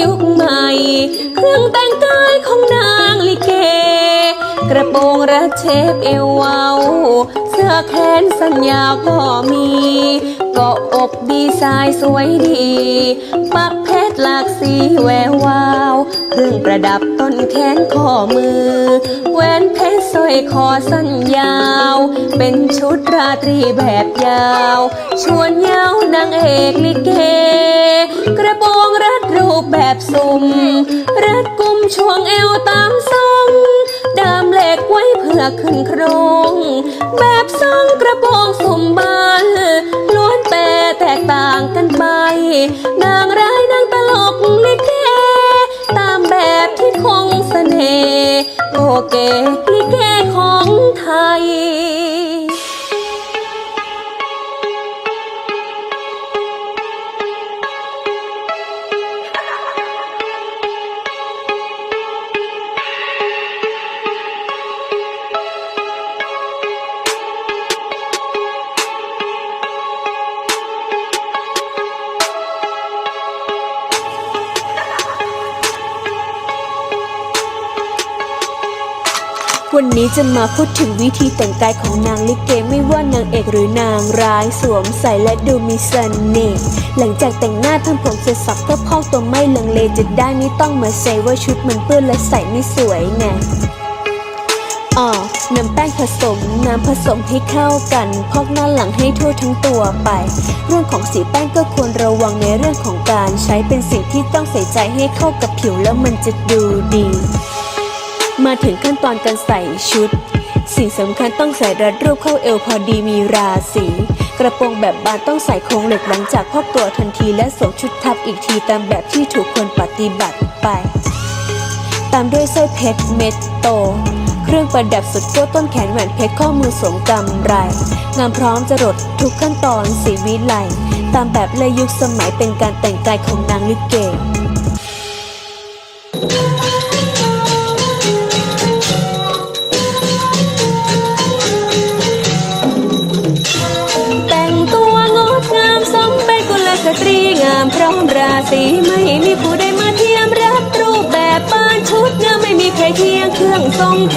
ยุคใหม่ เครื่องแต่งกายของนางลิเก กระโปรงระเชฟเอวเวาเสื้อแขนสัญญาก็มีเกาะอกดีไซน์สวยดี ปักเพชรหลากสีแวววาว เครื่องประดับต้นแขนข้อมือ แหวนเพชรสร้อยคอสั้นยาว เป็นชุดราตรีแบบยาว ชวนเย้านางเอกลิเก กระโปรง แบบสุ่มรัดกุมช่วงเอวตามทรงดามเหล็กไว้เพื่อขึ้นโครง แบบทรงกระโปรงสุ่มบานล้วนแต่แตกต่างกันไป นางร้ายนางตลกลิเกตามแบบที่คงเสน่ห์โอเกลิเกของไทย วันนี้จะมาพูดถึงวิธีแต่งกายของนางลิเกไม่ว่านางเอกหรือนางร้ายสวมใส่และดูมีเสน่ห์หลังจากแต่งหน้าทำผมเสร็จสับก็พอกตัวไม่ลังเลจะได้ไม่ต้องมาเซว่าชุดมันเปื้อนและใส่ไม่สวยไงอ๋อนำแป้งผสมน้ำผสมให้เข้ากันพอกหน้าหลังให้ทั่วทั้งตัวไป เรื่องของสีแป้งก็ควรระวังในเรื่องของการใช้เป็นสิ่งที่ต้องใส่ใจให้เข้ากับผิวแล้วมันจะดูดี มาถึงขั้นตอนการใส่ชุด สิ่งสำคัญต้องใส่รัดรูปเข้าเอวพอดีมีราศีกระโปรงแบบบานต้องใส่โครงเหล็กหลังจากพอกตัวทันทีและสวมชุดทับอีกทีตามแบบที่ถูกควรปฏิบัติไป ตามด้วยสร้อยเพชรเม็ดโต เครื่องประดับสุดโก้ต้นแขนแหวนเพชรข้อมือสวมกำไร งามพร้อมจรดทุกขั้นตอนสีวิไลตามแบบเลยยุคสมัยเป็นการแต่งกายของนางลิเก ตีไม่มีผู้ใดมาเทียมรับรูปแบบบ้านชุดงามไม่มีใครเทียงเครื่องทรงเท